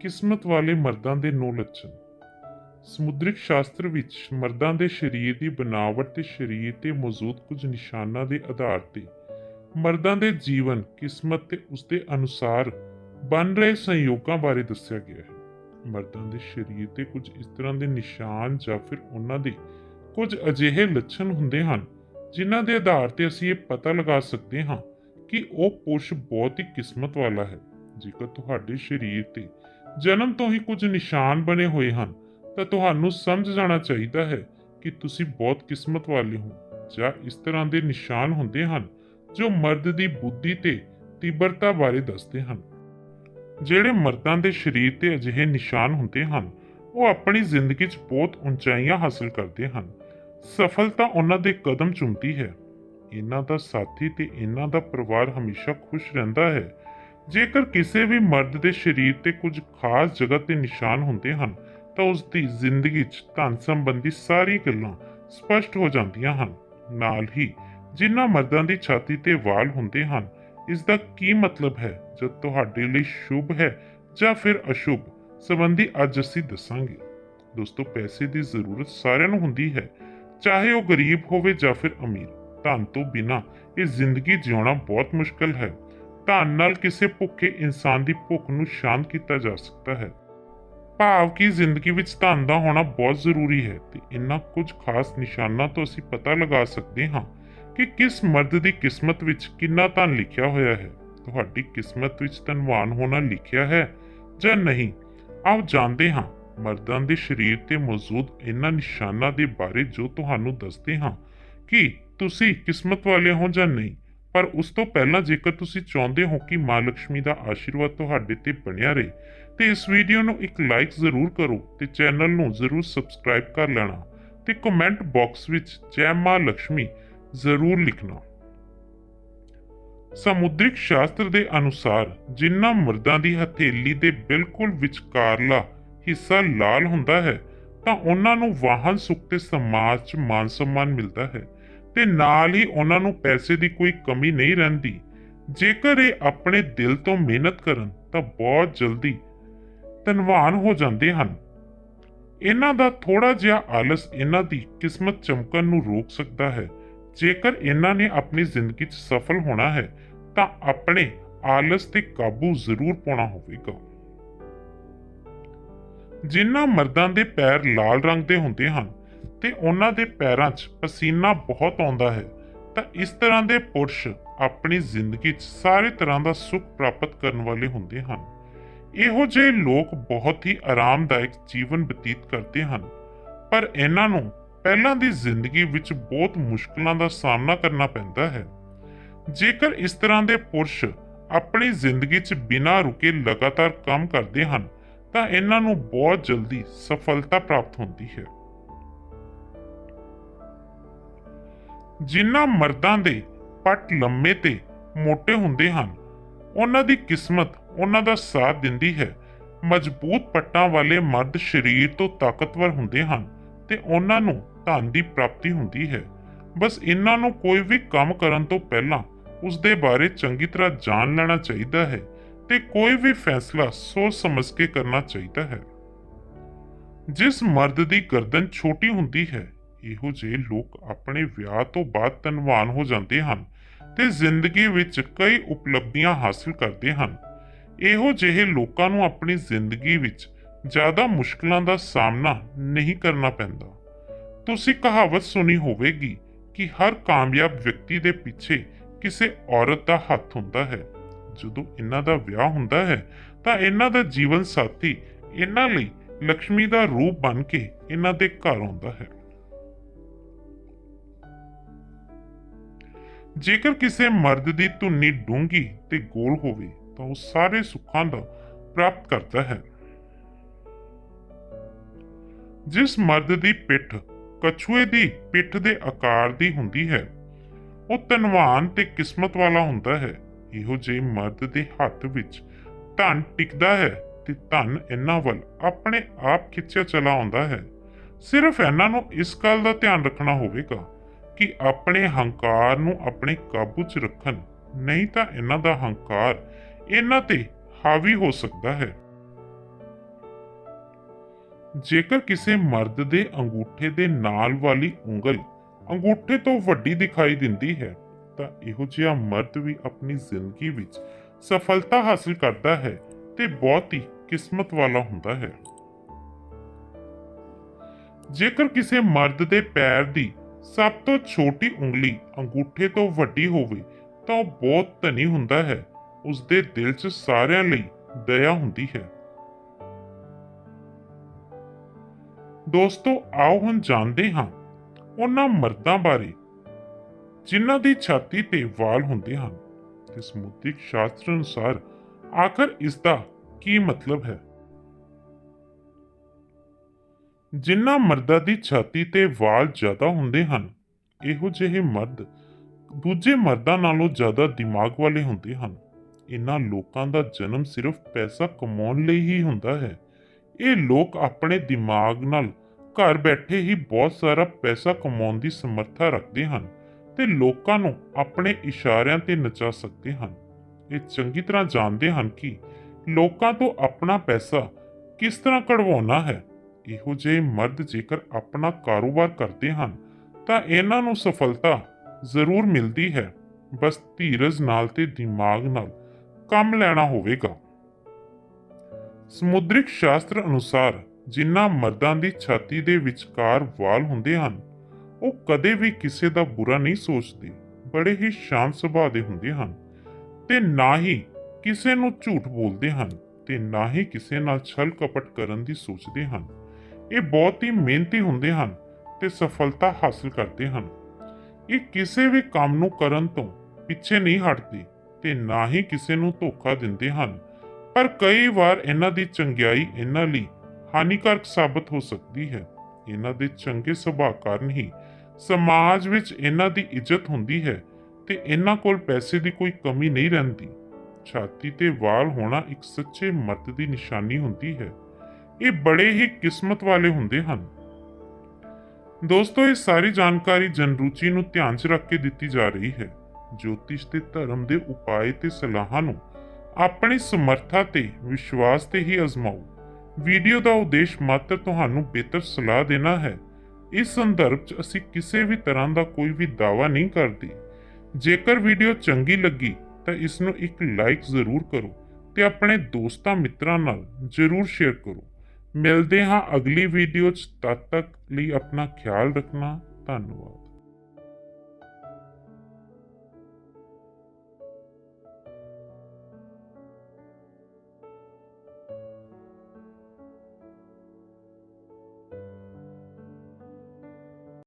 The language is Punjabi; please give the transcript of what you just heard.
ਕਿਸਮਤ ਵਾਲੇ ਮਰਦਾਂ ਦੇ ਨੌ ਲੱਛਣ। ਸਮੁਦਰਿਕ ਸ਼ਾਸਤਰ ਵਿੱਚ ਮਰਦਾਂ ਦੇ ਸਰੀਰ ਦੀ ਬਣਾਵਟ ਤੇ ਸਰੀਰ ਤੇ ਮੌਜੂਦ ਕੁਝ ਨਿਸ਼ਾਨਾਂ ਦੇ ਆਧਾਰ ਤੇ ਮਰਦਾਂ ਦੇ ਜੀਵਨ, ਕਿਸਮਤ ਤੇ ਉਸਦੇ ਅਨੁਸਾਰ ਬਣ ਰਹੇ ਸੰਯੋਗਾਂ ਬਾਰੇ ਦੱਸਿਆ ਗਿਆ ਹੈ। ਮਰਦਾਂ ਦੇ ਸਰੀਰ ਤੇ ਕੁਝ ਇਸ ਤਰ੍ਹਾਂ ਦੇ ਨਿਸ਼ਾਨ ਜਾਂ ਫਿਰ ਉਹਨਾਂ ਦੇ ਕੁਝ ਅਜਿਹੇ ਲੱਛਣ ਹੁੰਦੇ ਹਨ, ਜਿਨ੍ਹਾਂ ਦੇ ਆਧਾਰ ਤੇ ਅਸੀਂ ਇਹ ਪਤਾ ਲਗਾ ਸਕਦੇ ਹਾਂ ਕਿ ਉਹ ਪੁਰਸ਼ ਬਹੁਤ ਹੀ ਕਿਸਮਤ ਵਾਲਾ ਹੈ। ਜੇਕਰ ਤੁਹਾਡੇ ਸਰੀਰ ਤੇ ਜਨਮ ਤੋਂ ਹੀ ਕੁਝ ਨਿਸ਼ਾਨ ਬਣੇ ਹੋਏ ਹਨ, ਤਾਂ ਤੁਹਾਨੂੰ ਸਮਝ ਜਾਣਾ ਚਾਹੀਦਾ ਹੈ ਕਿ ਤੁਸੀਂ ਬਹੁਤ ਕਿਸਮਤ ਵਾਲੇ ਹੋ, ਜਾਂ ਇਸ ਤਰ੍ਹਾਂ ਦੇ ਨਿਸ਼ਾਨ ਹੁੰਦੇ ਹਨ ਜੋ ਮਰਦ ਦੀ ਬੁੱਧੀ ਤੇ ਤੀਬਰਤਾ ਬਾਰੇ ਦੱਸਦੇ ਹਨ। ਜਿਹੜੇ ਮਰਦਾਂ ਦੇ ਸਰੀਰ ਤੇ ਅਜਿਹੇ ਨਿਸ਼ਾਨ ਹੁੰਦੇ ਹਨ, ਉਹ ਆਪਣੀ ਜ਼ਿੰਦਗੀ 'ਚ ਬਹੁਤ ਉਚਾਈਆਂ ਹਾਸਲ ਕਰਦੇ ਹਨ। ਸਫਲਤਾ ਉਹਨਾਂ ਦੇ ਕਦਮ ਚੁੰਮਦੀ ਹੈ। ਇਹਨਾਂ ਦਾ ਸਾਥੀ ਤੇ ਇਹਨਾਂ ਦਾ ਪਰਿਵਾਰ ਹਮੇਸ਼ਾ ਖੁਸ਼ ਰਹਿੰਦਾ ਹੈ। ਜੇਕਰ ਕਿਸੇ ਵੀ ਮਰਦ ਦੇ ਸਰੀਰ ਤੇ ਕੁਝ ਖਾਸ ਜਗ੍ਹਾ ਤੇ ਨਿਸ਼ਾਨ ਹੁੰਦੇ ਹਨ, ਤਾਂ ਉਸ ਦੀ ਜ਼ਿੰਦਗੀ 'ਚ ਧਨ ਸੰਬੰਧੀ ਸਾਰੀ ਗੱਲਾਂ ਸਪਸ਼ਟ ਹੋ ਜਾਂਦੀਆਂ ਹਨ। ਨਾਲ ਹੀ, ਜਿਨ੍ਹਾਂ ਮਰਦਾਂ ਦੀ ਛਾਤੀ ਤੇ ਵਾਲ ਹੁੰਦੇ ਹਨ ਇਸ ਦਾ ਕੀ ਮਤਲਬ ਹੈ, ਜਦ ਤੁਹਾਡੇ ਲਈ ਸ਼ੁਭ ਹੈ ਜਾਂ ਫਿਰ ਅਸ਼ੁਭ, ਸੰਬੰਧੀ ਅੱਜ ਅਸੀਂ ਦੱਸਾਂਗੇ। ਦੋਸਤੋ, ਪੈਸੇ ਦੀ ਜ਼ਰੂਰਤ ਸਾਰਿਆਂ ਨੂੰ ਹੁੰਦੀ ਹੈ, ਚਾਹੇ ਉਹ ਗਰੀਬ ਹੋਵੇ ਜਾਂ ਫਿਰ ਅਮੀਰ। ਧਨ ਤੋਂ ਬਿਨਾ ਇਹ ਜ਼ਿੰਦਗੀ ਜਿਉਣਾ ਬਹੁਤ ਮੁਸ਼ਕਲ ਹੈ। ਧਨ ਨਾਲ ਕਿਸੇ ਭੁੱਖੇ ਇਨਸਾਨ ਦੀ ਭੁੱਖ ਨੂੰ ਸ਼ਾਂਤ ਕੀਤਾ ਜਾ ਸਕਦਾ ਹੈ। ਭਾਵ ਕਿ ਜ਼ਿੰਦਗੀ ਵਿੱਚ ਧਨ ਦਾ ਹੋਣਾ ਬਹੁਤ ਜ਼ਰੂਰੀ ਹੈ ਤੇ ਇਨ੍ਹਾਂ ਕੁਝ ਖਾਸ ਨਿਸ਼ਾਨਾਂ ਤੋਂ ਅਸੀਂ ਪਤਾ ਲਗਾ ਸਕਦੇ ਹਾਂ ਕਿ ਕਿਸ ਮਰਦ ਦੀ ਕਿਸਮਤ ਵਿੱਚ ਕਿੰਨਾ ਧਨ ਲਿਖਿਆ ਹੋਇਆ ਹੈ। ਤੁਹਾਡੀ ਕਿਸਮਤ ਵਿੱਚ ਧਨਵਾਨ ਹੋਣਾ ਲਿਖਿਆ ਹੈ ਜਾਂ ਨਹੀਂ ਆਓ ਜਾਣਦੇ ਹਾਂ। ਮਰਦਾਂ ਦੇ ਸਰੀਰ ਤੇ ਮੌਜੂਦ ਇਹਨਾਂ ਨਿਸ਼ਾਨਾਂ ਦੇ ਬਾਰੇ ਜੋ ਤੁਹਾਨੂੰ ਦੱਸਦੇ ਹਾਂ ਕਿ ਤੁਸੀਂ ਕਿਸਮਤ ਵਾਲੇ ਹੋ ਜਾਂ ਨਹੀਂ। ਪਰ ਉਸ ਤੋਂ ਪਹਿਲਾਂ ਜੇਕਰ ਤੁਸੀਂ ਚਾਹੁੰਦੇ ਹੋ ਕਿ ਮਾਂ ਲక్ష్ਮੀ ਦਾ ਆਸ਼ੀਰਵਾਦ ਤੁਹਾਡੇ ਤੇ ਬਣਿਆ ਰਹੇ, ਤੇ ਇਸ ਵੀਡੀਓ ਨੂੰ ਇੱਕ ਲਾਈਕ ਜ਼ਰੂਰ ਕਰੋ ਤੇ ਚੈਨਲ ਨੂੰ ਜ਼ਰੂਰ ਸਬਸਕ੍ਰਾਈਬ ਕਰ ਲੈਣਾ ਤੇ ਕਮੈਂਟ ਬਾਕਸ ਵਿੱਚ ਜੈ ਮਾਂ ਲక్ష్ਮੀ ਜ਼ਰੂਰ ਲਿਖਣਾ। ਸਮੁੰਦਰਿਕ ਸ਼ਾਸਤਰ ਦੇ ਅਨੁਸਾਰ ਜਿੰਨਾ ਮਰਦਾਂ ਦੀ ਹਥੇਲੀ ਦੇ ਬਿਲਕੁਲ ਵਿਚਕਾਰਲਾ ਹਿੱਸਾ ਲਾਲ ਹੁੰਦਾ ਹੈ, ਤਾਂ ਉਹਨਾਂ ਨੂੰ ਵਾਹਨ ਸੁਖ ਤੇ ਸਮਾਜ 'ਚ ਮਾਨ ਸਨਮਾਨ ਮਿਲਦਾ ਹੈ। ਤੇ ਨਾਲ ਹੀ ਉਹਨਾਂ ਨੂੰ ਪੈਸੇ ਦੀ ਕੋਈ ਕਮੀ ਨਹੀਂ ਰਹਿੰਦੀ। ਜੇਕਰ ਇਹ ਆਪਣੇ ਦਿਲ ਤੋਂ ਮਿਹਨਤ ਕਰਨ, ਤਾਂ ਬਹੁਤ ਜਲਦੀ ਧਨਵਾਨ ਹੋ ਜਾਂਦੇ ਹਨ। ਇਹਨਾਂ ਦਾ ਥੋੜਾ ਜਿਹਾ ਆਲਸ ਇਹਨਾਂ ਦੀ ਕਿਸਮਤ ਚਮਕਣ ਨੂੰ ਰੋਕ ਸਕਦਾ ਹੈ। ਜੇਕਰ ਇਹਨਾਂ ਨੇ ਆਪਣੀ ਜ਼ਿੰਦਗੀ 'ਚ ਸਫਲ ਹੋਣਾ ਹੈ, ਤਾਂ ਆਪਣੇ ਆਲਸ ਤੇ ਕਾਬੂ ਜ਼ਰੂਰ ਪਾਉਣਾ ਹੋਵੇਗਾ। ਜਿਨ੍ਹਾਂ ਮਰਦਾਂ ਦੇ ਪੈਰ ਲਾਲ ਰੰਗ ਦੇ ਹੁੰਦੇ ਹਨ ਤੇ ਉਹਨਾਂ ਦੇ ਪੈਰਾਂ 'ਚ ਪਸੀਨਾ ਬਹੁਤ ਆਉਂਦਾ ਹੈ, ਤਾਂ ਇਸ ਤਰ੍ਹਾਂ ਦੇ ਪੁਰਸ਼ ਆਪਣੀ ਜ਼ਿੰਦਗੀ 'ਚ ਸਾਰੇ ਤਰ੍ਹਾਂ ਦਾ ਸੁੱਖ ਪ੍ਰਾਪਤ ਕਰਨ ਵਾਲੇ ਹੁੰਦੇ ਹਨ। ਇਹੋ ਜਿਹੇ ਲੋਕ ਬਹੁਤ ਹੀ ਆਰਾਮਦਾਇਕ ਜੀਵਨ ਬਤੀਤ ਕਰਦੇ ਹਨ, ਪਰ ਇਹਨਾਂ ਨੂੰ ਪਹਿਲਾਂ ਦੀ ਜ਼ਿੰਦਗੀ ਵਿੱਚ ਬਹੁਤ ਮੁਸ਼ਕਲਾਂ ਦਾ ਸਾਹਮਣਾ ਕਰਨਾ ਪੈਂਦਾ ਹੈ। ਜੇਕਰ ਇਸ ਤਰ੍ਹਾਂ ਦੇ ਪੁਰਸ਼ ਆਪਣੀ ਜ਼ਿੰਦਗੀ 'ਚ ਬਿਨਾਂ ਰੁਕੇ ਲਗਾਤਾਰ ਕੰਮ ਕਰਦੇ ਹਨ, ਤਾਂ ਇਹਨਾਂ ਨੂੰ ਬਹੁਤ ਜਲਦੀ ਸਫਲਤਾ ਪ੍ਰਾਪਤ ਹੁੰਦੀ ਹੈ। ਜਿਨ੍ਹਾਂ ਮਰਦਾਂ ਦੇ ਪੱਟ ਲੰਮੇ ਤੇ ਮੋٹے ਹੁੰਦੇ ਹਨ, ਉਹਨਾਂ ਦੀ ਕਿਸਮਤ ਉਹਨਾਂ ਦਾ ਸਾਥ ਦਿੰਦੀ ਹੈ। ਮਜ਼ਬੂਤ ਪੱਟਾਂ ਵਾਲੇ ਮਰਦ ਸਰੀਰ ਤੋਂ ਤਾਕਤਵਰ ਹੁੰਦੇ ਹਨ ਤੇ ਉਹਨਾਂ ਨੂੰ ਧਨ ਦੀ ਪ੍ਰਾਪਤੀ ਹੁੰਦੀ ਹੈ। ਬਸ ਇਹਨਾਂ ਨੂੰ ਕੋਈ ਵੀ ਕੰਮ ਕਰਨ ਤੋਂ ਪਹਿਲਾਂ ਉਸ ਦੇ ਬਾਰੇ ਚੰਗੀ ਤਰ੍ਹਾਂ ਜਾਣ ਲੈਣਾ ਚਾਹੀਦਾ ਹੈ ਤੇ ਕੋਈ ਵੀ ਫੈਸਲਾ ਸੋਚ ਸਮਝ ਕੇ ਕਰਨਾ ਚਾਹੀਦਾ ਹੈ। ਜਿਸ ਮਰਦ ਦੀ ਗਰਦਨ ਛੋਟੀ ਹੁੰਦੀ ਹੈ ਇਹੋ ਜਿਹੇ ਲੋਕ ਆਪਣੇ ਵਿਆਹ ਤੋਂ ਬਾਅਦ ਧਨਵਾਨ ਹੋ ਜਾਂਦੇ ਹਨ ਤੇ ਜ਼ਿੰਦਗੀ ਵਿੱਚ ਕਈ ਉਪਲਬਧੀਆਂ ਹਾਸਲ ਕਰਦੇ ਹਨ। ਇਹੋ ਜਿਹੇ ਲੋਕਾਂ ਨੂੰ ਆਪਣੀ ਜ਼ਿੰਦਗੀ ਵਿੱਚ ਜ਼ਿਆਦਾ ਮੁਸ਼ਕਲਾਂ ਦਾ ਸਾਹਮਣਾ ਨਹੀਂ ਕਰਨਾ ਪੈਂਦਾ। ਤੁਸੀਂ ਕਹਾਵਤ ਸੁਣੀ ਹੋਵੇਗੀ ਕਿ ਹਰ ਕਾਮਯਾਬ ਵਿਅਕਤੀ ਦੇ ਪਿੱਛੇ ਕਿਸੇ ਔਰਤ ਦਾ ਹੱਥ ਹੁੰਦਾ ਹੈ। ਜਦੋਂ ਇਹਨਾਂ ਦਾ ਵਿਆਹ ਹੁੰਦਾ ਹੈ, ਤਾਂ ਇਹਨਾਂ ਦਾ ਜੀਵਨ ਸਾਥੀ ਇਹਨਾਂ ਲਈ ਲక్ష్ਮੀ ਦਾ ਰੂਪ ਬਣ ਕੇ ਇਹਨਾਂ ਦੇ ਘਰ ਆਉਂਦਾ ਹੈ। ਜੇਕਰ ਕਿਸੇ ਮਰਦ ਦੀ ਧੁੰਨੀ ਡੂੰਗੀ ਤੇ ਗੋਲ ਹੋਵੇ, ਤਾਂ ਉਹ ਸਾਰੇ ਸੁੱਖਾਂ ਦਾ ਪ੍ਰਾਪਤ ਕਰਦਾ ਹੈ। ਜਿਸ ਮਰਦ ਦੀ ਪਿੱਠ ਕਛੂਏ ਦੀ ਪਿੱਠ ਦੇ ਆਕਾਰ ਦੀ ਹੁੰਦੀ ਹੈ, ਉਹ ਧਨਵਾਨ ਤੇ ਕਿਸਮਤ ਵਾਲਾ ਹੁੰਦਾ ਹੈ। ਇਹੋ ਜਿਹੇ ਮਰਦ ਦੇ ਹੱਥ ਵਿੱਚ ਧਨ ਟਿਕਦਾ ਹੈ ਤੇ ਧਨ ਇਹਨਾਂ ਵੱਲ ਆਪਣੇ ਆਪ ਖਿੱਚਿਆ ਚਲਾ ਆਉਂਦਾ ਹੈ। ਸਿਰਫ ਇਹਨਾਂ ਨੂੰ ਇਸ ਗੱਲ ਦਾ ਧਿਆਨ ਰੱਖਣਾ ਹੋਵੇਗਾ ਕਿ ਆਪਣੇ ਹੰਕਾਰ ਨੂੰ ਆਪਣੇ ਕਾਬੂ 'ਚ ਰੱਖਣ, ਨਹੀਂ ਤਾਂ ਇਹਨਾਂ ਦਾ ਹੰਕਾਰ ਇਹਨਾਂ ਤੇ ਹਾਵੀ ਹੋ ਸਕਦਾ ਹੈ। ਜੇਕਰ ਕਿਸੇ ਮਰਦ ਦੇ ਅੰਗੂਠੇ ਦੇ ਨਾਲ ਵਾਲੀ ਉਂਗਲ ਅੰਗੂਠੇ ਤੋਂ ਵੱਡੀ ਦਿਖਾਈ ਦਿੰਦੀ ਹੈ, ਤਾਂ ਇਹੋ ਜਿਹਾ ਮਰਦ ਵੀ ਆਪਣੀ ਜ਼ਿੰਦਗੀ ਵਿੱਚ ਸਫਲਤਾ ਹਾਸਲ ਕਰਦਾ ਹੈ ਤੇ ਬਹੁਤ ਹੀ ਕਿਸਮਤ ਵਾਲਾ ਹੁੰਦਾ ਹੈ। ਜੇਕਰ ਕਿਸੇ ਮਰਦ ਦੇ ਪੈਰ ਦੀ ਸਭ ਤੋਂ ਛੋਟੀ ਉਂਗਲੀ ਅੰਗੂਠੇ ਤੋਂ ਵੱਡੀ ਹੋਵੇ ਤਾਂ ਉਹ ਬਹੁਤ ਧਨੀ ਹੁੰਦਾ ਹੈ। ਉਸ ਦੇ ਦਿਲ 'ਚ ਸਾਰਿਆਂ ਲਈ ਦਇਆ ਹੁੰਦੀ ਹੈ। ਦੋਸਤੋ, ਆਓ ਹੁਣ ਜਾਣਦੇ ਹਾਂ ਉਹਨਾਂ ਮਰਦਾਂ ਬਾਰੇ, ਜਿਨ੍ਹਾਂ ਦੀ ਛਾਤੀ ਤੇ ਵਾਲ ਹੁੰਦੇ ਹਨ। ਤੇ ਸਮੁੱਦਿਕ ਸ਼ਾਸਤਰ ਅਨੁਸਾਰ ਆਖਰ ਇਸ ਦਾ ਕੀ ਮਤਲਬ ਹੈ? ਜਿਨ੍ਹਾਂ ਮਰਦਾਂ ਦੀ ਛਾਤੀ ਤੇ ਵਾਲ ਜ਼ਿਆਦਾ ਹੁੰਦੇ ਹਨ, ਇਹੋ ਜਿਹੇ ਮਰਦ ਦੂਜੇ ਮਰਦਾਂ ਨਾਲੋਂ ਜ਼ਿਆਦਾ ਦਿਮਾਗ ਵਾਲੇ ਹੁੰਦੇ ਹਨ। ਇਹਨਾਂ ਲੋਕਾਂ ਦਾ ਜਨਮ ਸਿਰਫ ਪੈਸਾ ਕਮਾਉਣ ਲਈ ਹੀ ਹੁੰਦਾ ਹੈ। ਇਹ ਲੋਕ ਆਪਣੇ ਦਿਮਾਗ ਨਾਲ ਘਰ ਬੈਠੇ ਹੀ ਬਹੁਤ ਸਾਰਾ ਪੈਸਾ ਕਮਾਉਣ ਦੀ ਸਮਰੱਥਾ ਰੱਖਦੇ ਹਨ ਤੇ ਲੋਕਾਂ ਨੂੰ ਆਪਣੇ ਇਸ਼ਾਰਿਆਂ ਤੇ ਨਚਾ ਸਕਦੇ ਹਨ। ਇਹ ਚੰਗੀ ਤਰ੍ਹਾਂ ਜਾਣਦੇ ਹਨ ਕਿ ਲੋਕਾਂ ਤੋਂ ਆਪਣਾ ਪੈਸਾ ਕਿਸ ਤਰ੍ਹਾਂ ਕਢਵਾਉਣਾ ਹੈ ਇਹੋ ਜਿਹੇ ਮਰਦ ਜੇਕਰ ਆਪਣਾ ਕਾਰੋਬਾਰ ਕਰਦੇ ਹਨ, ਤਾਂ ਇਹਨਾਂ ਨੂੰ ਸਫਲਤਾ ਜ਼ਰੂਰ ਮਿਲਦੀ ਹੈ। ਬਸ ਧੀਰਜ ਨਾਲ ਤੇ ਦਿਮਾਗ ਨਾਲ ਕੰਮ ਲੈਣਾ ਹੋਵੇਗਾ। ਸਮੁਦਰਿਕ ਸ਼ਾਸਤਰ ਅਨੁਸਾਰ ਜਿਨ੍ਹਾਂ ਮਰਦਾਂ ਦੀ ਛਾਤੀ ਦੇ ਵਿਚਕਾਰ ਵਾਲ ਹੁੰਦੇ ਹਨ, ਉਹ ਕਦੇ ਵੀ ਕਿਸੇ ਦਾ ਬੁਰਾ ਨਹੀਂ ਸੋਚਦੇ, ਬੜੇ ਹੀ ਸ਼ਾਂਤ ਸੁਭਾਅ ਦੇ ਹੁੰਦੇ ਹਨ ਤੇ ਨਾ ਹੀ ਕਿਸੇ ਨੂੰ ਝੂਠ ਬੋਲਦੇ ਹਨ ਤੇ ਨਾ ਹੀ ਕਿਸੇ ਨਾਲ ਛਲ ਕਪਟ ਕਰਨ ਦੀ ਸੋਚਦੇ ਹਨ। ਇਹ ਬਹੁਤ ਹੀ ਮਿਹਨਤੀ ਹੁੰਦੇ ਹਨ ਤੇ ਸਫਲਤਾ ਹਾਸਲ ਕਰਦੇ ਹਨ। ਇਹ ਕਿਸੇ ਵੀ ਕੰਮ ਨੂੰ ਕਰਨ ਤੋਂ ਪਿੱਛੇ ਨਹੀਂ ਹਟਦੇ ਤੇ ਨਾ ਹੀ ਕਿਸੇ ਨੂੰ ਧੋਖਾ ਦਿੰਦੇ ਹਨ। ਪਰ ਕਈ ਵਾਰ ਇਹਨਾਂ ਦੀ ਚੰਗਿਆਈ ਇਹਨਾਂ ਲਈ ਹਾਨੀਕਾਰਕ ਸਾਬਤ ਹੋ ਸਕਦੀ ਹੈ। ਇਹਨਾਂ ਦੇ ਚੰਗੇ ਸੁਭਾਅ ਕਾਰਨ ਹੀ ਸਮਾਜ ਵਿੱਚ ਇਹਨਾਂ ਦੀ ਇੱਜ਼ਤ ਹੁੰਦੀ ਹੈ ਤੇ ਇਹਨਾਂ ਕੋਲ ਪੈਸੇ ਦੀ ਕੋਈ ਕਮੀ ਨਹੀਂ ਰਹਿੰਦੀ। ਛਾਤੀ ਤੇ ਵਾਲ ਹੋਣਾ ਇੱਕ ਸੱਚੇ ਮਰਦ ਦੀ ਨਿਸ਼ਾਨੀ ਹੁੰਦੀ ਹੈ। ਇਹ ਬੜੇ ਹੀ ਕਿਸਮਤ ਵਾਲੇ ਹੁੰਦੇ ਹਨ। ਦੋਸਤੋ, ਇਹ ਸਾਰੀ ਜਾਣਕਾਰੀ ਜਨਰੂਚੀ ਨੂੰ ਧਿਆਨ 'ਚ ਰੱਖ ਕੇ ਦਿੱਤੀ ਜਾ ਰਹੀ ਹੈ। ਜੋਤਿਸ਼ ਤੇ ਧਰਮ ਦੇ ਉਪਾਅ ਤੇ ਸਲਾਹਾਂ ਨੂੰ ਆਪਣੀ ਸਮਰੱਥਾ ਤੇ ਵਿਸ਼ਵਾਸ ਤੇ ਹੀ ਅਜ਼ਮਾਓ। ਵੀਡੀਓ ਦਾ ਉਦੇਸ਼ ਮਾਤਰ ਤੁਹਾਨੂੰ ਬਿਹਤਰ ਸਲਾਹ ਦੇਣਾ ਹੈ। ਇਸ ਸੰਦਰਭ 'ਚ ਅਸੀਂ ਕਿਸੇ ਵੀ ਤਰ੍ਹਾਂ ਦਾ ਕੋਈ ਵੀ ਦਾਅਵਾ ਨਹੀਂ ਕਰਦੇ। ਜੇਕਰ ਵੀਡੀਓ ਚੰਗੀ ਲੱਗੀ ਤਾਂ ਇਸ ਨੂੰ ਇੱਕ ਲਾਈਕ ਜ਼ਰੂਰ ਕਰੋ ਤੇ ਆਪਣੇ ਦੋਸਤਾਂ ਮਿੱਤਰਾਂ ਨਾਲ ਜ਼ਰੂਰ ਸ਼ੇਅਰ ਕਰੋ। ਮਿਲਦੇ ਹਾਂ ਅਗਲੀ ਵੀਡੀਓ 'ਚ। ਤਦ ਤੱਕ ਲਈ ਆਪਣਾ ਖਿਆਲ ਰੱਖਣਾ। ਧੰਨਵਾਦ।